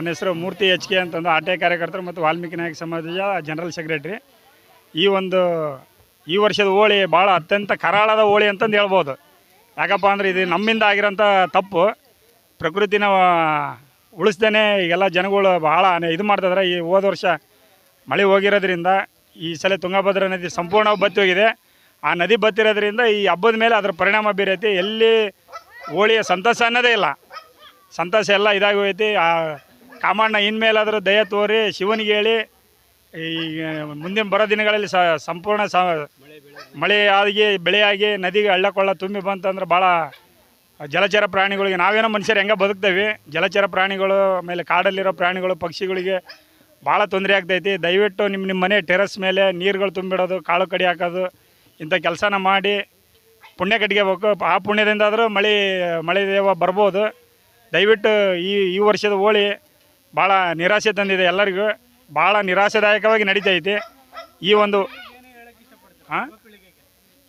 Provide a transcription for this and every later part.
ನನ್ನ ಹೆಸರು ಮೂರ್ತಿ H K ಅಂತಂದು ಆಟೆ ಕಾರ್ಯಕರ್ತರು ಮತ್ತು ವಾಲ್ಮೀಕಿ ನಾಯಕ ಸಮಾಜದ ಜನರಲ್ ಸೆಕ್ರೆಟ್ರಿ. ಈ ಒಂದು, ಈ ವರ್ಷದ ಹೋಳಿ ಭಾಳ ಅತ್ಯಂತ ಕರಾಳದ ಹೋಳಿ ಅಂತಂದು ಹೇಳ್ಬೋದು. ಯಾಕಪ್ಪ ಅಂದರೆ ಇದು ನಮ್ಮಿಂದ ಆಗಿರೋಂಥ ತಪ್ಪು. ಪ್ರಕೃತಿನ ಉಳಿಸ್ದೇ ಈಗೆಲ್ಲ ಜನಗಳು ಭಾಳ ಇದು ಮಾಡ್ತಿದ್ರೆ. ಈ ಹೋದ ವರ್ಷ ಮಳೆ ಹೋಗಿರೋದ್ರಿಂದ ಈ ಸಲ ತುಂಗಭದ್ರಾ ನದಿ ಸಂಪೂರ್ಣ ಬತ್ತಿ ಹೋಗಿದೆ. ಆ ನದಿ ಬತ್ತಿರೋದ್ರಿಂದ ಈ ಹಬ್ಬದ ಮೇಲೆ ಅದರ ಪರಿಣಾಮ ಬೀರೈತಿ. ಎಲ್ಲಿ ಹೋಳಿಯ ಸಂತಸ ಅನ್ನೋದೇ ಇಲ್ಲ. ಸಂತಸ ಎಲ್ಲ ಇದಾಗಿ ಹೋಯ್ತಿ ಆ ಕಾಮಣ್ಣ ಇನ್ಮೇಲಾದರೂ ದಯ ತೋರಿ, ಶಿವನಿಗೆ ಹೇಳಿ, ಈ ಮುಂದಿನ ಬರೋ ದಿನಗಳಲ್ಲಿ ಸ, ಸಂಪೂರ್ಣ ಸ, ಮಳೆ ಆಗಿ, ಬೆಳೆಯಾಗಿ, ನದಿಗೆ ಹಳ್ಳ ಕೊಳ್ಳ ತುಂಬಿ ಬಂತಂದ್ರೆ ಭಾಳ ಜಲಚರ ಪ್ರಾಣಿಗಳಿಗೆ, ನಾವೇನೋ ಮನುಷ್ಯರು ಹೆಂಗೆ ಬದುಕ್ತೇವೆ. ಜಲಚರ ಪ್ರಾಣಿಗಳು, ಆಮೇಲೆ ಕಾಡಲ್ಲಿರೋ ಪ್ರಾಣಿಗಳು, ಪಕ್ಷಿಗಳಿಗೆ ಭಾಳ ತೊಂದರೆ ಆಗ್ತೈತಿ. ದಯವಿಟ್ಟು ನಿಮ್ಮ ನಿಮ್ಮ ಮನೆ ಟೆರಸ್ ಮೇಲೆ ನೀರುಗಳು ತುಂಬಿಡೋದು, ಕಾಳು ಕಡಿ ಹಾಕೋದು, ಇಂಥ ಕೆಲಸನ ಮಾಡಿ, ಪುಣ್ಯ ಕಟ್ಕೋಬೇಕು ಆ ಪುಣ್ಯದಿಂದಾದರೂ ಮಳೆ ಮಳೆ ದೇವ ಬರ್ಬೋದು. ದಯವಿಟ್ಟು ಈ ಈ ವರ್ಷದ ಹೋಳಿ ಭಾಳ ನಿರಾಸೆ ತಂದಿದೆ ಎಲ್ಲರಿಗೂ. ಭಾಳ ನಿರಾಶೆದಾಯಕವಾಗಿ ನಡೀತೈತಿ. ಈ ಒಂದು ಹಾಂ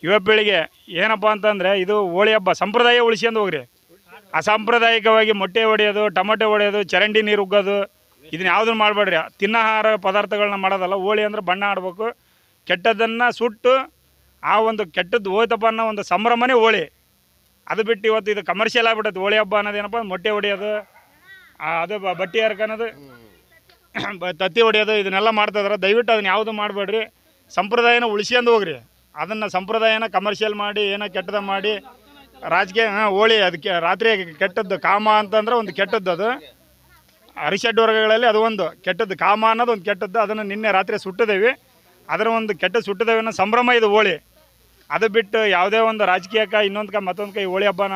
ಯುವ ಪೀಳಿಗೆ ಏನಪ್ಪ ಅಂತಂದರೆ ಇದು ಹೋಳಿ ಹಬ್ಬ, ಸಂಪ್ರದಾಯ ಉಳಿಸ್ಕೊಂಡು ಹೋಗ್ರಿ. ಅಸಾಂಪ್ರದಾಯಿಕವಾಗಿ ಮೊಟ್ಟೆ ಹೊಡೆಯೋದು, ಟೊಮೊಟೊ ಹೊಡೆಯೋದು, ಚರಂಡಿ ನೀರು ಉಗ್ಗೋದು, ಇದನ್ನ ಯಾವುದನ್ನು ಮಾಡಬೇಡ್ರಿ. ತಿನ್ನಾಹಾರ ಪದಾರ್ಥಗಳನ್ನ ಮಾಡೋದಲ್ಲ, ಹೋಳಿ ಅಂದ್ರೆ ಬಣ್ಣ ಆಡಬೇಕು. ಕೆಟ್ಟದ್ದನ್ನು ಸುಟ್ಟು, ಆ ಒಂದು ಕೆಟ್ಟದ್ದು ಹೋಯ್ತಪ್ಪ ಅನ್ನೋ ಒಂದು ಸಂಭ್ರಮನೇ ಹೋಳಿ. ಅದು ಬಿಟ್ಟು ಇವತ್ತು ಇದು ಕಮರ್ಷಿಯಲ್ ಆಗ್ಬಿಟ್ಟೈತೆ, ಹೋಳಿ ಹಬ್ಬ ಅನ್ನೋದೇನಪ್ಪ ಮೊಟ್ಟೆ ಹೊಡೆಯೋದು ಅದು ಬ- ಬಟ್ಟೆ ಹರ್ಕನದು. ತತ್ತಿ ಹೊಡೆಯೋದು, ಇದನ್ನೆಲ್ಲ ಮಾಡ್ತಾಯಿದ್ರೆ ದಯವಿಟ್ಟು ಅದನ್ನ ಯಾವುದು ಮಾಡಬೇಡ್ರಿ. ಸಂಪ್ರದಾಯನ ಉಳಿಸ್ಕೊಂಡು ಹೋಗ್ರಿ. ಅದನ್ನು ಸಂಪ್ರದಾಯನ ಕಮರ್ಷಿಯಲ್ ಮಾಡಿ, ಏನೋ ಕೆಟ್ಟದ ಮಾಡಿ, ರಾಜಕೀಯ, ಹಾಂ, ಹೋಳಿ ಅದಕ್ಕೆ ರಾತ್ರಿ ಕೆಟ್ಟದ್ದು, ಕಾಮ ಅಂತಂದ್ರೆ ಒಂದು ಕೆಟ್ಟದ್ದು ಅದು. ಅರಿಷಡ್ ವರ್ಗಗಳಲ್ಲಿ ಅದು ಒಂದು. ಕೆಟ್ಟದ್ದು, ಕಾಮ ಅನ್ನೋದು ಒಂದು ಕೆಟ್ಟದ್ದು. ಅದನ್ನು ನಿನ್ನೆ ರಾತ್ರಿ ಸುಟ್ಟಿದ್ದೇವೆ ಅದರ ಒಂದು ಕೆಟ್ಟ ಸುಟ್ಟಿದ್ದೇವೆ ಅನ್ನೋ ಸಂಭ್ರಮ ಇದು ಹೋಳಿ. ಅದು ಬಿಟ್ಟು ಯಾವುದೇ ಒಂದು ರಾಜಕೀಯಕ್ಕೆ ಕ ಮತ್ತೊಂದು ಕೈ ಹೋಳಿ ಹಬ್ಬನ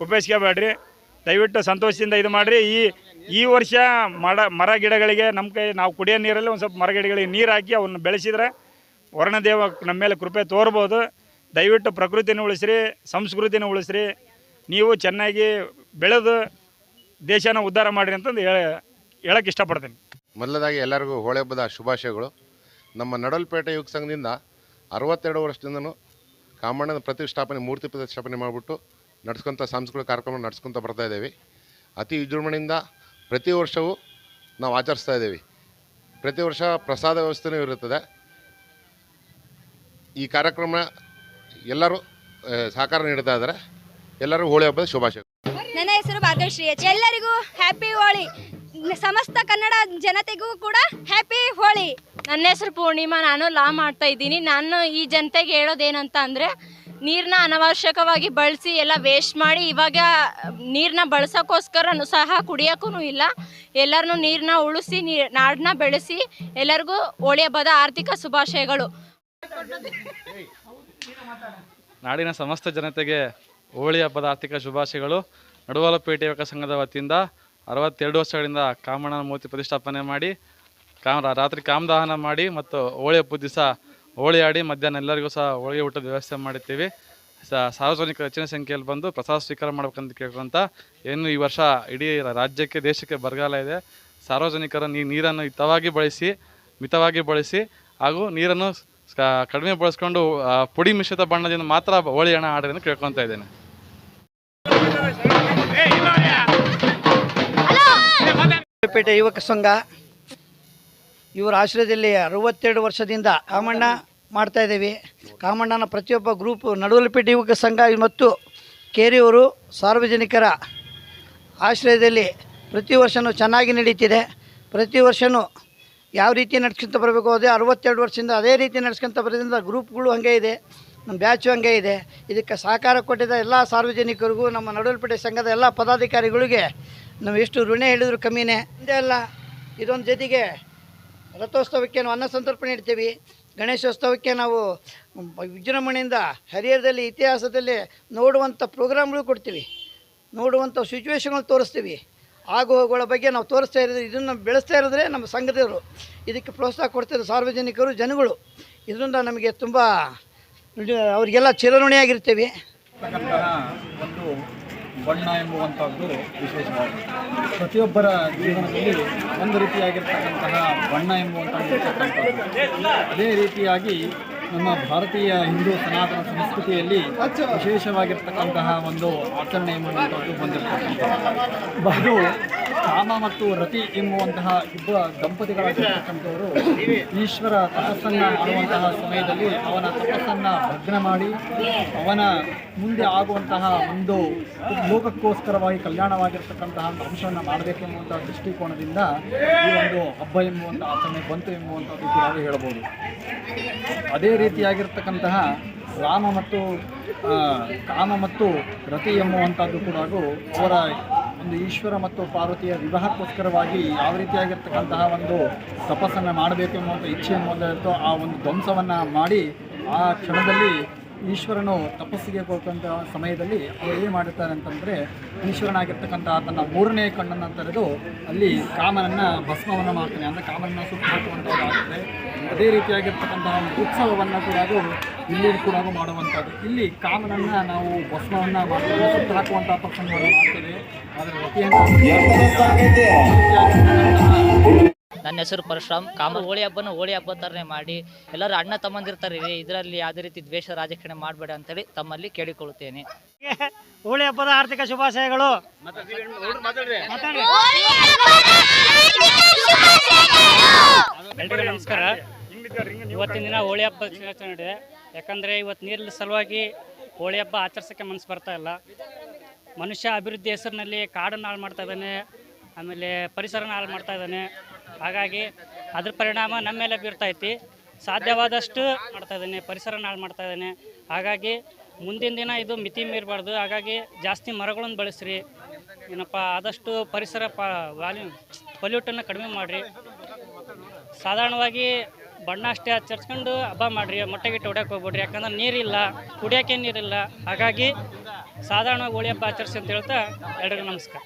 ಉಪಯೋಗಿಸ್ಕೋಬೇಡ್ರಿ ದಯವಿಟ್ಟು ಸಂತೋಷದಿಂದ ಇದು ಮಾಡಿರಿ. ಈ ಈ ವರ್ಷ ಮರ ಮರ ಗಿಡಗಳಿಗೆ ನಮ್ಮ ಕೈ, ನಾವು ಕುಡಿಯೋ ನೀರಲ್ಲಿ ಒಂದು ಸ್ವಲ್ಪ ಮರ ಗಿಡಗಳಿಗೆ ನೀರು ಹಾಕಿ ಅವನ್ನ ಬೆಳೆಸಿದ್ರೆ ವರ್ಣದೇವ ನಮ್ಮ ಮೇಲೆ ಕೃಪೆ ತೋರ್ಬೋದು. ದಯವಿಟ್ಟು ಪ್ರಕೃತಿನ ಉಳಿಸ್ರಿ, ಸಂಸ್ಕೃತಿನ ಉಳಿಸ್ರಿ. ನೀವು ಚೆನ್ನಾಗಿ ಬೆಳೆದು ದೇಶನ ಉದ್ಧಾರ ಮಾಡಿರಿ ಅಂತಂದು ಹೇಳ ಹೇಳಕ್ಕೆ ಇಷ್ಟಪಡ್ತೀನಿ. ಮೊದಲದಾಗಿ ಎಲ್ಲರಿಗೂ ಹೋಳಿ ಹಬ್ಬದ ಶುಭಾಶಯಗಳು. ನಮ್ಮ ನಡಲ್ಪೇಟೆ ಯುವಕ ಸಂಘದಿಂದ ಅರವತ್ತೆರಡು ವರ್ಷದಿಂದನೂ ಕಾಮಣ್ಣನ ಪ್ರತಿಷ್ಠಾಪನೆ, ಮೂರ್ತಿ ಪ್ರತಿಷ್ಠಾಪನೆ ಮಾಡಿಬಿಟ್ಟು ನಡ್ಸ್ಕೊತ ಸಾಂಸ್ಕೃತಿಕ ಕಾರ್ಯಕ್ರಮ ನಡ್ಸ್ಕೊಂತ ಬರ್ತಾ ಇದ್ದೀವಿ. ಅತಿ ವಿಜೃಂಭಣೆಯಿಂದ ಪ್ರತಿ ವರ್ಷವೂ ನಾವು ಆಚರಿಸ್ತಾ ಇದ್ದೀವಿ. ಪ್ರತಿ ವರ್ಷ ಪ್ರಸಾದ ವ್ಯವಸ್ಥೆನೂ ಇರುತ್ತದೆ. ಈ ಕಾರ್ಯಕ್ರಮ ಎಲ್ಲರೂ ಸಹಕಾರ ನೀಡ್ತಾ ಇದ್ದಾರೆ. ಎಲ್ಲರೂ ಹೋಳಿ ಹಬ್ಬದ ಶುಭಾಶಯ. ನನ್ನ ಹೆಸರು ಭಾಗ್ಯಶ್ರೀ ಎಚ್ ಎಲ್ಲರಿಗೂ ಹ್ಯಾಪಿ ಹೋಳಿ. ಸಮಸ್ತ ಕನ್ನಡ ಜನತೆಗೂ ಕೂಡ ಹ್ಯಾಪಿ ಹೋಳಿ. ನನ್ನ ಹೆಸರು ಪೂರ್ಣಿಮಾ. ನಾನು ಲಾ ಮಾಡ್ತಾ ಇದ್ದೀನಿ. ನಾನು ಈ ಜನತೆಗೆ ಹೇಳೋದೇನಂತ ಅಂದರೆ ನೀರನ್ನ ಅನವಶ್ಯಕವಾಗಿ ಬಳಸಿ ಎಲ್ಲ ವೇಸ್ಟ್ ಮಾಡಿ ಇವಾಗ ನೀರನ್ನ ಬಳಸೋಕ್ಕೋಸ್ಕರನೂ ಸಹ ಕುಡಿಯೋಕ್ಕೂ ಇಲ್ಲ. ಎಲ್ಲರನ್ನೂ ನೀರನ್ನ ಉಳಿಸಿ, ನೀ ನಾಡನ್ನ ಬೆಳೆಸಿ ಎಲ್ಲರಿಗೂ ಹೋಳಿ ಹಬ್ಬದ ಆರ್ಥಿಕ ಶುಭಾಶಯಗಳು. ನಾಡಿನ ಸಮಸ್ತ ಜನತೆಗೆ ಹೋಳಿ ಹಬ್ಬದ ಆರ್ಥಿಕ ಶುಭಾಶಯಗಳು. ನಡುವಲಪೇಟೆ ಯುವಕ ಸಂಘದ ವತಿಯಿಂದ ಅರವತ್ತೆರಡು ವರ್ಷಗಳಿಂದ ಕಾಮಣ್ಣನ ಮೂರ್ತಿ ಪ್ರತಿಷ್ಠಾಪನೆ ಮಾಡಿ, ಕಾಮ, ರಾತ್ರಿ ಕಾಮದಹನ ಮಾಡಿ ಮತ್ತು ಹೋಳಿ ಹಬ್ಬದ ದಿವಸ ಹೋಳಿ ಆಡಿ ಮಧ್ಯಾಹ್ನ ಎಲ್ಲರಿಗೂ ಸಹ ಹೋಳಿಗೆ ಊಟದ ವ್ಯವಸ್ಥೆ ಮಾಡಿರ್ತೀವಿ. ಸ ಸಾರ್ವಜನಿಕರು ಹೆಚ್ಚಿನ ಸಂಖ್ಯೆಯಲ್ಲಿ ಬಂದು ಪ್ರಸಾದ ಸ್ವೀಕಾರ ಮಾಡ್ಬೇಕಂತ ಕೇಳ್ಕೊಂತ ಏನು ಈ ವರ್ಷ ಇಡೀ ರಾಜ್ಯಕ್ಕೆ ದೇಶಕ್ಕೆ ಬರಗಾಲ ಇದೆ. ಸಾರ್ವಜನಿಕರ ನೀ ನೀರನ್ನು ಹಿತವಾಗಿ ಬಳಸಿ ಮಿತವಾಗಿ ಬಳಸಿ ಹಾಗೂ ನೀರನ್ನು ಸ- ಕಡಿಮೆ ಬಳಸ್ಕೊಂಡು ಪುಡಿ ಮಿಶ್ರಿತ ಬಣ್ಣದಿಂದ ಮಾತ್ರ ಹೋಳಿ ಹಣ ಆಡ್ರಿ ಅಂತ ಕೇಳ್ಕೊತಾ ಇದ್ದೇನೆ. ಪೇಟೆ ಯುವಕ ಸಂಘ. ಇವರ ಆಶ್ರಯದಲ್ಲಿ ಅರವತ್ತೆರಡು ವರ್ಷದಿಂದ ಕಾಮಣ್ಣ ಮಾಡ್ತಾ ಇದ್ದೀವಿ. ಕಾಮಣ್ಣನ ಪ್ರತಿಯೊಬ್ಬ ಗ್ರೂಪ್ ನಡುವಲ್ಪೇಟೆ ಯುವಕ ಸಂಘ ಮತ್ತು ಕೇರಿಯವರು ಸಾರ್ವಜನಿಕರ ಆಶ್ರಯದಲ್ಲಿ ಪ್ರತಿ ವರ್ಷವೂ ಚೆನ್ನಾಗಿ ನಡೀತಿದೆ. ಪ್ರತಿ ವರ್ಷವೂ ಯಾವ ರೀತಿ ನಡ್ಸ್ಕೊಂತ ಬರಬೇಕು ಅದೇ ಅರವತ್ತೆರಡು ವರ್ಷದಿಂದ ಅದೇ ರೀತಿ ನಡ್ಸ್ಕೊಂತ ಬರೋದ್ರಿಂದ ಗ್ರೂಪ್ಗಳು ಹಾಗೆ ಇದೆ. ನಮ್ಮ ಬ್ಯಾಚು ಹಂಗೆ ಇದೆ. ಇದಕ್ಕೆ ಸಹಕಾರ ಕೊಟ್ಟಿದ್ದ ಎಲ್ಲ ಸಾರ್ವಜನಿಕರಿಗೂ, ನಮ್ಮ ನಡುವಲ್ಪೇಟೆ ಸಂಘದ ಎಲ್ಲ ಪದಾಧಿಕಾರಿಗಳಿಗೆ ನಾವು ಎಷ್ಟು ಋಣ ಹೇಳಿದ್ರು ಕಮ್ಮಿನೇ. ಹಿಂದೆ ಅಲ್ಲ, ಇದೊಂದು ಜೊತೆಗೆ ರಥೋತ್ಸವಕ್ಕೆ ನಾವು ಅನ್ನ ಸಂತರ್ಪಣೆ ಇಡ್ತೀವಿ. ಗಣೇಶೋತ್ಸವಕ್ಕೆ ನಾವು ವಿಜೃಂಭಣೆಯಿಂದ ಹರಿಹರದಲ್ಲಿ ಇತಿಹಾಸದಲ್ಲಿ ನೋಡುವಂಥ ಪ್ರೋಗ್ರಾಮ್ಗಳು ಕೊಡ್ತೀವಿ. ನೋಡುವಂಥ ಸಿಚುವೇಶನ್ಗಳು ತೋರಿಸ್ತೀವಿ. ಆಗು ಹೋಗುಗಳ ಬಗ್ಗೆ ನಾವು ತೋರಿಸ್ತಾ ಇರೋದು, ಇದನ್ನು ಬೆಳೆಸ್ತಾ ಇರೋದ್ರೆ ನಮ್ಮ ಸಂಘದವರು. ಇದಕ್ಕೆ ಪ್ರೋತ್ಸಾಹ ಕೊಡ್ತಿರೋ ಸಾರ್ವಜನಿಕರು, ಜನಗಳು. ಇದರಿಂದ ನಮಗೆ ತುಂಬ ಅವರಿಗೆಲ್ಲ ಚಿರಋಣಿಯಾಗಿರ್ತೀವಿ ಒಂದು ಬಣ್ಣ ಎಂಬುವಂಥದ್ದು ವಿಶೇಷವಾಗಿದೆ ಪ್ರತಿಯೊಬ್ಬರ ಜೀವನದಲ್ಲಿ ಒಂದು ರೀತಿಯಾಗಿರ್ತಕ್ಕಂತಹ ಬಣ್ಣ ಎಂಬುವಂಥದ್ದು ಅದೇ ರೀತಿಯಾಗಿ ನಮ್ಮ ಭಾರತೀಯ ಹಿಂದೂ ಸನಾತನ ಸಂಸ್ಕೃತಿಯಲ್ಲಿ ವಿಶೇಷವಾಗಿರ್ತಕ್ಕಂತಹ ಒಂದು ಆಚರಣೆ ಎಂಬುವಂಥದ್ದು ಬಂದಿರ್ತಕ್ಕಂಥ ಅದು ಕಾಮ ಮತ್ತು ರತಿ ಎಂಬುವಂತಹ ಇಬ್ಬ ದಂಪತಿಗಳಾಗಿರ್ತಕ್ಕಂಥವರು ಈಶ್ವರ ತಪಸ್ಸನ್ನು ಮಾಡುವಂತಹ ಸಮಯದಲ್ಲಿ ಅವನ ತಪಸ್ಸನ್ನು ಭಗ್ನ ಮಾಡಿ ಅವನ ಮುಂದೆ ಆಗುವಂತಹ ಒಂದು ಲೋಕಕ್ಕೋಸ್ಕರವಾಗಿ ಕಲ್ಯಾಣವಾಗಿರ್ತಕ್ಕಂತಹ ಒಂದು ಅಂಶವನ್ನು ಮಾಡಬೇಕೆಂಬುವಂತಹ ದೃಷ್ಟಿಕೋನದಿಂದ ಈ ಒಂದು ಹಬ್ಬ ಎಂಬುವಂಥ ಆಚರಣೆ ಬಂತು ಎಂಬುವಂಥದ್ದು ಹೇಳಬಹುದು ಅದೇ ರೀತಿಯಾಗಿರ್ತಕ್ಕಂತಹ ರಾಮ ಮತ್ತು ಕಾಮ ಮತ್ತು ರತಿ ಎಂಬುವಂಥದ್ದು ಕೂಡ ಅವರ ಒಂದು ಈಶ್ವರ ಮತ್ತು ಪಾರ್ವತಿಯ ವಿವಾಹಕ್ಕೋಸ್ಕರವಾಗಿ ಯಾವ ರೀತಿಯಾಗಿರ್ತಕ್ಕಂತಹ ಒಂದು ತಪಸ್ಸನ್ನು ಮಾಡಬೇಕು ಎಂಬುವಂಥ ಇಚ್ಛೆ ಎಂಬುದೋ ಆ ಒಂದು ಧ್ವಂಸವನ್ನು ಮಾಡಿ ಆ ಕ್ಷಣದಲ್ಲಿ ಈಶ್ವರನು ತಪಸ್ಸಿಗೆ ಹೋಗುವಂಥ ಸಮಯದಲ್ಲಿ ಅವರು ಏನು ಮಾಡಿರ್ತಾರೆ ಅಂತಂದರೆ ಈಶ್ವರನಾಗಿರ್ತಕ್ಕಂಥ ತನ್ನ ಮೂರನೇ ಕಣ್ಣನ್ನು ತೆರೆದು ಅಲ್ಲಿ ಕಾಮನನ್ನು ಭಸ್ಮವನ್ನು ಮಾಡ್ತಾನೆ. ಅಂದರೆ ಕಾಮನನ್ನು ಸುಟ್ಟು ಹಾಕುವಂಥದ್ದಾಗುತ್ತೆ ಅದೇ ರೀತಿಯಾಗಿರ್ತಕ್ಕಂತಹ ಒಂದು ಉತ್ಸವವನ್ನು ಕೂಡ ಅದು ಇಲ್ಲಿ ಕೂಡ ಮಾಡುವಂಥದ್ದು. ಇಲ್ಲಿ ಕಾಮನನ್ನು ನಾವು ಭಸ್ಮವನ್ನು ಮಾಡ್ತೇವೆ ಸುಟ್ಟು ಹಾಕುವಂಥ ಪ್ರಸಂಗವನ್ನು ಮಾಡ್ತೇವೆ. ಆದರೆ ರತಿಯನ್ನು ನನ್ನ ಹೆಸರು ಪರಶುರಾಮ್. ಕಾಮ ಹೋಳಿ ಹಬ್ಬನ ಹೋಳಿ ಹಬ್ಬ ಥರನೇ ಮಾಡಿ ಎಲ್ಲರೂ ಅಣ್ಣ ತಮ್ಮಂದಿರ್ತಾರೆ ಇದರಲ್ಲಿ ಯಾವುದೇ ರೀತಿ ದ್ವೇಷ ರಾಜಕಾರಣ ಮಾಡಬೇಡ ಅಂತೇಳಿ ತಮ್ಮಲ್ಲಿ ಕೇಳಿಕೊಳ್ಳುತ್ತೇನೆ. ಹೋಳಿ ಹಬ್ಬದ ಆರ್ಥಿಕ ಶುಭಾಶಯಗಳು. ಎಲ್ರಿಗೂ ನಮಸ್ಕಾರ. ಇವತ್ತಿನ ದಿನ ಹೋಳಿ ಹಬ್ಬ ಆಚರಣೆ ಇದೆ. ಯಾಕಂದರೆ ಇವತ್ತು ನೀರಿನ ಸಲುವಾಗಿ ಹೋಳಿ ಹಬ್ಬ ಆಚರಿಸೋಕ್ಕೆ ಮನಸ್ಸು ಬರ್ತಾ ಇಲ್ಲ. ಮನುಷ್ಯ ಅಭಿವೃದ್ಧಿ ಹೆಸರಿನಲ್ಲಿ ಕಾಡನ್ನು ಹಾಳು ಮಾಡ್ತಾ ಇದ್ದಾನೆ ಆಮೇಲೆ ಪರಿಸರನ ಹಾಳು ಮಾಡ್ತಾ ಇದ್ದಾನೆ. ಹಾಗಾಗಿ ಅದ್ರ ಪರಿಣಾಮ ನಮ್ಮ ಮೇಲೆ ಬೀರ್ತೈತಿ ಸಾಧ್ಯವಾದಷ್ಟು ಮಾಡ್ತಾ ಇದ್ದಾನೆ, ಪರಿಸರ ಹಾಳು ಮಾಡ್ತಾ ಇದ್ದೀನಿ. ಹಾಗಾಗಿ ಮುಂದಿನ ದಿನ ಇದು ಮಿತಿ ಮೀರಬಾರ್ದು. ಹಾಗಾಗಿ ಜಾಸ್ತಿ ಮರಗಳನ್ನು ಬಳಸ್ರಿ. ಏನಪ್ಪ, ಆದಷ್ಟು ಪರಿಸರ ಪ ವಾಲ್ಯೂ ಪೊಲ್ಯೂಟನ್ನು ಕಡಿಮೆ ಮಾಡಿರಿ. ಸಾಧಾರಣವಾಗಿ ಬಣ್ಣ ಅಷ್ಟೇ ಹಚ್ಚರ್ಸ್ಕೊಂಡು ಹಬ್ಬ ಮಾಡಿರಿ, ಮೊಟ್ಟೆ ಗಿಟ್ಟೆ ಹೊಡ್ಯಕ್ಕೆ ಹೋಗ್ಬಿಡ್ರಿ. ಯಾಕಂದ್ರೆ ನೀರಿಲ್ಲ, ಕುಡಿಯೋಕ್ಕೆ ನೀರಿಲ್ಲ. ಹಾಗಾಗಿ ಸಾಧಾರಣವಾಗಿ ಹೋಳಿ ಹಬ್ಬ ಆಚರಿಸಿ ಅಂತ ಹೇಳ್ತಾ ಎಲ್ರಿಗೂ ನಮಸ್ಕಾರ.